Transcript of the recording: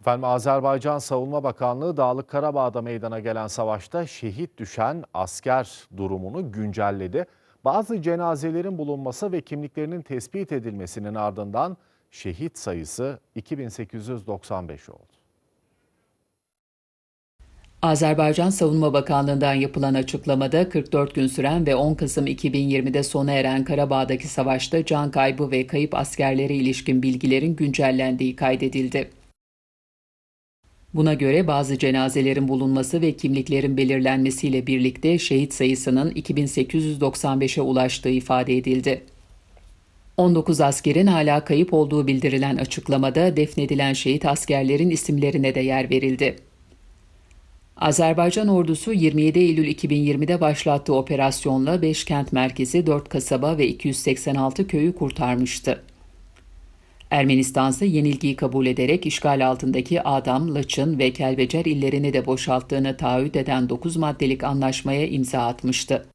Efendim Azerbaycan Savunma Bakanlığı Dağlık Karabağ'da meydana gelen savaşta şehit düşen asker durumunu güncelledi. Bazı cenazelerin bulunması ve kimliklerinin tespit edilmesinin ardından şehit sayısı 2895 oldu. Azerbaycan Savunma Bakanlığı'ndan yapılan açıklamada 44 gün süren ve 10 Kasım 2020'de sona eren Karabağ'daki savaşta can kaybı ve kayıp askerlere ilişkin bilgilerin güncellendiği kaydedildi. Buna göre bazı cenazelerin bulunması ve kimliklerin belirlenmesiyle birlikte şehit sayısının 2895'e ulaştığı ifade edildi. 19 askerin hala kayıp olduğu bildirilen açıklamada defnedilen şehit askerlerin isimlerine de yer verildi. Azerbaycan ordusu 27 Eylül 2020'de başlattığı operasyonla 5 kent merkezi, 4 kasaba ve 286 köyü kurtarmıştı. Ermenistan ise yenilgiyi kabul ederek işgal altındaki Adam, Laçın ve Kelbecer illerini de boşalttığını taahhüt eden 9 maddelik anlaşmaya imza atmıştı.